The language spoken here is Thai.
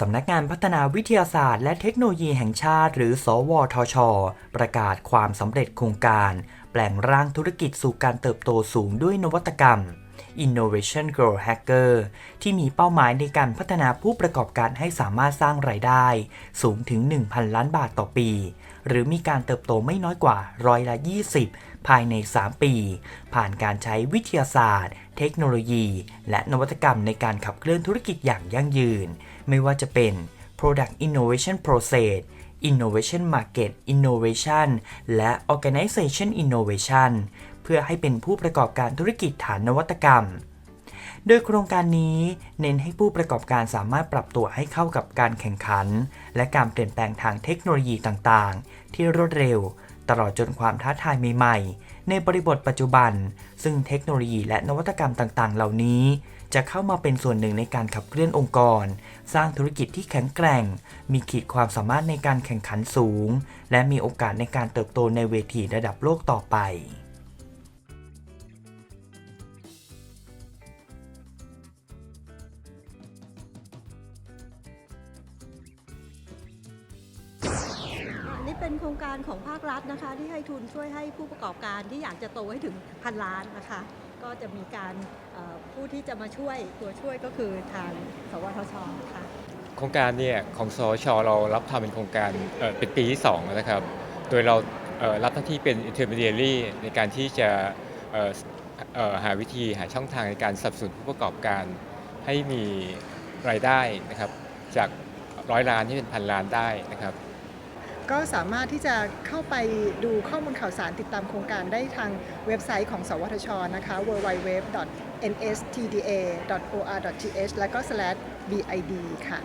สำนักงานพัฒนาวิทยาศาสตร์และเทคโนโลยีแห่งชาติ หรือ สวทช ประกาศความสำเร็จโครงการ แปลงร่างธุรกิจสู่การเติบโตสูงด้วยนวัตกรรม Innovation Grow Hacker ที่มีเป้าหมายในการพัฒนาผู้ประกอบการให้สามารถสร้างรายได้ สูงถึง 1,000 ล้านบาทต่อปี หรือมีการเติบโตไม่น้อยกว่าร้อยละ 20 ภายใน 3 ปี ผ่านการใช้วิทยาศาสตร์ เทคโนโลยี และนวัตกรรมในการขับเคลื่อนธุรกิจอย่างยั่งยืน ไม่ว่าจะเป็น Product Innovation Process Innovation Market Innovation และ Organization Innovation พื่อให้เป็นผู้ประกอบการธุรกิจฐานนวัตกรรม โดยโครงการนี้เน้นให้ผู้ประกอบการสามารถปรับตัวให้เข้ากับการแข่งขัน และการเปลี่ยนแปลงทางเทคโนโลยีต่างๆ ที่รวดเร็ว ตลอดจนความท้าทายใหม่ๆ ในบริบทปัจจุบัน ซึ่งเทคโนโลยีและนวัตกรรมต่างๆ เหล่านี้ จะเข้ามาเป็นส่วนหนึ่งในการขับเคลื่อนองค์กร สร้างธุรกิจที่แข็งแกร่ง มีขีดความสามารถในการแข่งขันสูง และมีโอกาสในการเติบโตในเวทีระดับโลกต่อไป เป็นโครงการของภาครัฐนะคะ ที่ให้ทุนช่วยให้ผู้ประกอบการที่อยากจะโตให้ถึงพันล้านนะคะ ก็จะมีการผู้ที่จะมาช่วยตัวช่วยก็คือทางสวทชค่ะโครงการเนี่ยของสชเรารับทำเป็นโครงการเเป็นปีที่2นะครับ โดยเรารับหน้าที่เป็น intermediary ในการที่จะหาวิธีหาช่องทางในการสนับสนุนผู้ประกอบการ ให้มีรายได้นะครับจากร้อยล้านที่เป็นพันล้านได้นะครับ ก็สามารถที่จะเข้าไปดูข้อมูลข่าวสารติดตามโครงการได้ทางเว็บไซต์ของ สวทช นะคะ www.nstda.or.th แล้วก็ /bid ค่ะ